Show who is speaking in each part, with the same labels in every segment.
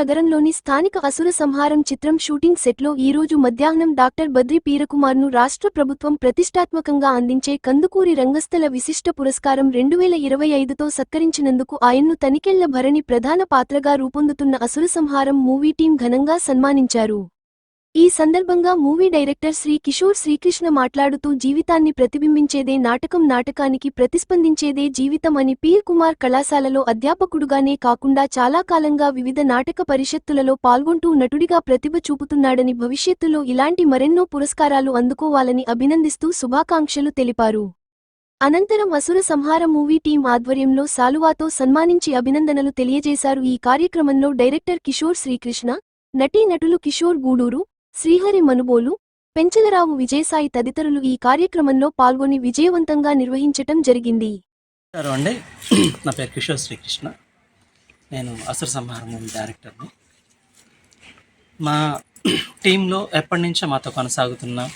Speaker 1: నగరంలోని స్థానిక అసుర సంహారం చిత్రం షూటింగ్ సెట్లో ఈరోజు మధ్యాహ్నం డాక్టర్ బద్రి పీరకుమార్ను రాష్ట్ర ప్రభుత్వం ప్రతిష్టాత్మకంగా అందించే కందుకూరి రంగస్థల విశిష్ట పురస్కారం రెండు వేల ఇరవై ఐదుతో సత్కరించినందుకు ఆయన్ను తనికెళ్ళ భరణి ప్రధాన పాత్రగా రూపొందుతున్న అసుర సంహారం మూవీ టీం ఘనంగా సన్మానించారు. ఈ సందర్భంగా మూవీ డైరెక్టర్ శ్రీ కిషోర్ శ్రీకృష్ణ మాట్లాడుతూ జీవితాన్ని ప్రతిబింబించేదే నాటకం నాటకానికి ప్రతిస్పందించేదే జీవితం అని పీర్ కుమార్ కళాశాలలో అధ్యాపకుడుగానే కాకుండా చాలా కాలంగా వివిధ నాటక పరిషత్తులలో పాల్గొంటూ నటుడిగా ప్రతిభ చూపుతున్నాడని భవిష్యత్తులో ఇలాంటి మరెన్నో పురస్కారాలు అందుకోవాలని అభినందిస్తూ శుభాకాంక్షలు తెలిపారు. అనంతరం అసుర సంహార మూవీ టీం ఆధ్వర్యంలో సాలువాతో సన్మానించి అభినందనలు తెలియజేశారు. ఈ కార్యక్రమంలో డైరెక్టర్ కిషోర్ శ్రీకృష్ణ నటీ నటులు కిషోర్ గూడూరు శ్రీహరి మనుబోలు పెంచలరావు విజయసాయి తదితరులు ఈ కార్యక్రమంలో పాల్గొని విజయవంతంగా నిర్వహించటం జరిగింది.
Speaker 2: అండి. నా పేరు కిషోర్ శ్రీకృష్ణ. నేను అసర సంహారం డైరెక్టర్ని. మా టీంలో ఎప్పటి నుంచో మాతో కొనసాగుతున్న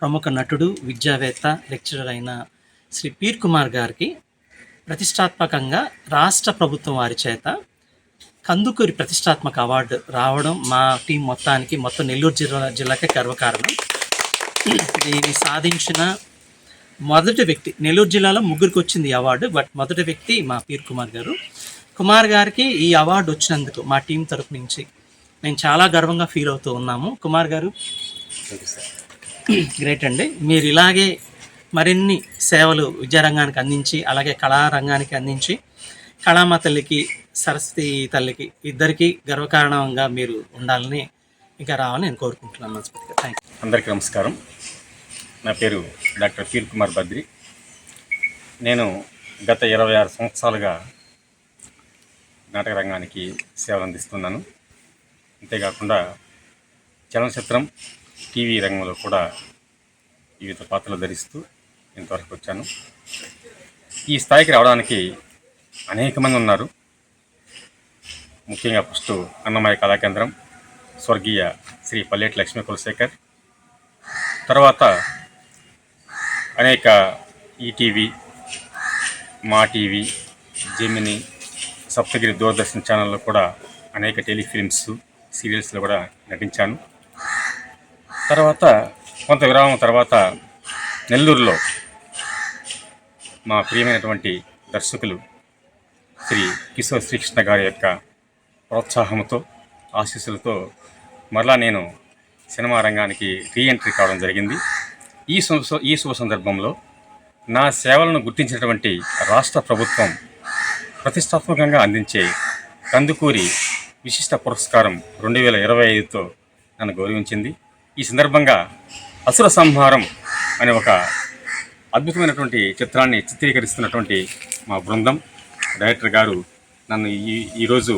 Speaker 2: ప్రముఖ నటుడు విద్యావేత్త లెక్చరర్ అయిన శ్రీ పీర్ కుమార్ గారికి ప్రతిష్టాత్మకంగా రాష్ట్ర ప్రభుత్వం వారి చేత కందుకూరి ప్రతిష్టాత్మక అవార్డు రావడం మా టీం మొత్తానికి మొత్తం నెల్లూరు జిల్లా జిల్లాకే గర్వకారణం. దీన్ని సాధించిన మొదటి వ్యక్తి నెల్లూరు జిల్లాలో ముగ్గురికి వచ్చింది అవార్డు బట్ మొదటి వ్యక్తి మా పీర్ కుమార్ గారు. కుమార్ గారికి ఈ అవార్డు వచ్చినందుకు మా టీం తరపు నుంచి మేము చాలా గర్వంగా ఫీల్ అవుతూ ఉన్నాము. కుమార్ గారు గ్రేట్ అండి. మీరు ఇలాగే మరిన్ని సేవలు విద్యారంగానికి అందించి అలాగే కళారంగానికి అందించి కళామ తల్లికి సరస్వతి తల్లికి ఇద్దరికి గర్వకారణంగా మీరు ఉండాలని ఇంకా రావాలని నేను కోరుకుంటున్నాను మనస్ఫూర్తిగా. థ్యాంక్ యూ
Speaker 3: అందరికీ నమస్కారం. నా పేరు డాక్టర్ పీర్ కుమార్ బద్రి. నేను గత ఇరవై ఆరు సంవత్సరాలుగా నాటక రంగానికి సేవలు అందిస్తున్నాను. అంతేకాకుండా చలనచిత్రం టీవీ రంగంలో కూడా వివిధ పాత్రలు ధరిస్తూ ఇంతవరకు వచ్చాను. ఈ స్థాయికి రావడానికి అనేక మంది ఉన్నారు. ముఖ్యంగా ఫస్ట్ అన్నమయ్య కళాకేంద్రం స్వర్గీయ శ్రీ పల్లెటి లక్ష్మీ కులశేఖర్. తర్వాత అనేక ఈటీవీ మా టీవీ జెమిని సప్తగిరి దూరదర్శన్ ఛానల్లో కూడా అనేక టెలిఫిల్మ్స్ సీరియల్స్లో కూడా నటించాను. తర్వాత కొంత విరామం తర్వాత నెల్లూరులో మా ప్రియమైనటువంటి దర్శకులు శ్రీ కిషోర్ శ్రీకృష్ణ గారి యొక్క ప్రోత్సాహంతో ఆశీస్సులతో మరలా నేను సినిమా రంగానికి రీఎంట్రీ కావడం జరిగింది. ఈ ఈ శుభ సందర్భంలో నా సేవలను గుర్తించినటువంటి రాష్ట్ర ప్రభుత్వం ప్రతిష్టాత్మకంగా అందించే కందుకూరి విశిష్ట పురస్కారం రెండు వేల ఇరవై ఐదుతో నన్ను గౌరవించింది. ఈ సందర్భంగా అసుర సంహారం అనే ఒక అద్భుతమైనటువంటి చిత్రాన్ని చిత్రీకరిస్తున్నటువంటి మా బృందం. డైరెక్టర్ గారు నన్ను ఈ ఈరోజు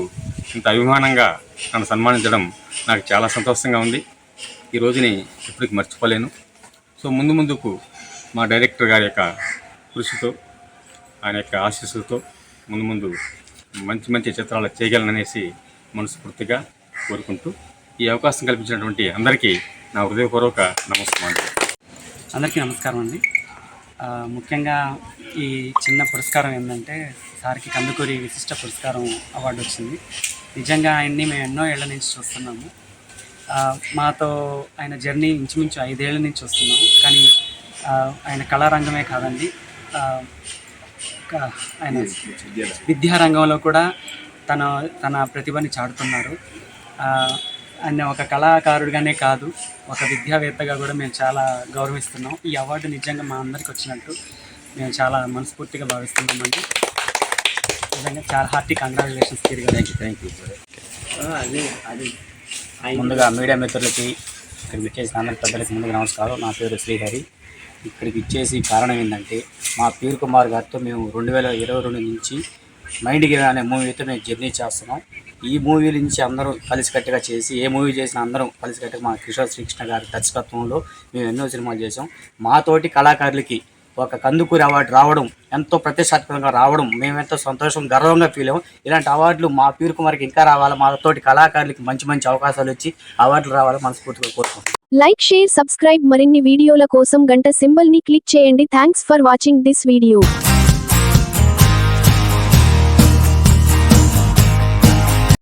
Speaker 3: ఇంత అభిమానంగా నన్ను సన్మానించడం నాకు చాలా సంతోషంగా ఉంది. ఈ రోజుని ఇప్పటికి మర్చిపోలేను. సో ముందు ముందుకు మా డైరెక్టర్ గారి యొక్క కృషితో ఆయన యొక్క ఆశీస్సులతో ముందు ముందు మంచి మంచి చిత్రాలు చేయగలననేసి మనస్ఫూర్తిగా కోరుకుంటూ ఈ అవకాశం కల్పించినటువంటి అందరికీ నా హృదయపూర్వక నమస్కారం.
Speaker 2: అందరికీ నమస్కారం అండి. ముఖ్యంగా ఈ చిన్న పురస్కారం ఏంటంటే సార్కి కందుకూరి విశిష్ట పురస్కారం అవార్డు వచ్చింది. నిజంగా ఆయన్ని మేము ఎన్నో ఏళ్ళ నుంచి చూస్తున్నాము. మాతో ఆయన జర్నీ ఇంచుమించు ఐదేళ్ళ నుంచి వస్తున్నాము కానీ ఆయన కళారంగమే కాదండి. ఆయన విద్యారంగంలో కూడా తన తన ప్రతిభని చాటుతున్నారు. ఆయన ఒక కళాకారుడిగానే కాదు ఒక విద్యావేత్తగా కూడా మేము చాలా గౌరవిస్తున్నాం. ఈ అవార్డు నిజంగా మా అందరికి వచ్చినట్టు మేము చాలా మనస్ఫూర్తిగా భావిస్తున్నామండి. చాలా హార్టీ కంగ్రాచులేషన్స్ తిరిగి థ్యాంక్ యూ థ్యాంక్ యూ
Speaker 4: ముందుగా మీడియా మిత్రులకి ఇక్కడికి ఇచ్చేసిన అందరి పెద్దలకి ముందుగా నమస్కారం. నా పేరు శ్రీహరి. ఇక్కడికి ఇచ్చేసి కారణం ఏంటంటే మా పీర్ కుమార్ గారితో మేము రెండు వేల ఇరవై రెండు నుంచి మైండ్ గేమ్ అనే మూవీతో మేము జర్నీ చేస్తున్నాం. ఈ మూవీ నుంచి అందరూ కలిసికట్టుగా చేసి ఏ మూవీ చేసినా అందరం కలిసికట్టుగా మా కిషోర్ శ్రీకృష్ణ గారి దర్శకత్వంలో మేము ఎన్నో సినిమాలు చేసాం మాతోటి కళాకారులకి ఒక కందుకూరి అవార్డు రావడం ఎంతో ప్రతిష్టాత్మకంగా రావడం మేమెంతో సంతోషం గర్వంగా ఫీల్ అయ్యాం. ఇలాంటి అవార్డులు మా పీర్ కుమార్కి ఇంకా రావాలి? మాతోటి కళాకారులకి మంచి మంచి అవకాశాలు వచ్చి అవార్డులు రావాలని మనస్ఫూర్తిగా కోరుకుంటున్నాం.
Speaker 1: లైక్ షేర్ సబ్స్క్రైబ్ మరిన్ని వీడియోల కోసం గంట సింబల్ని క్లిక్ చేయండి. Thanks for watching this video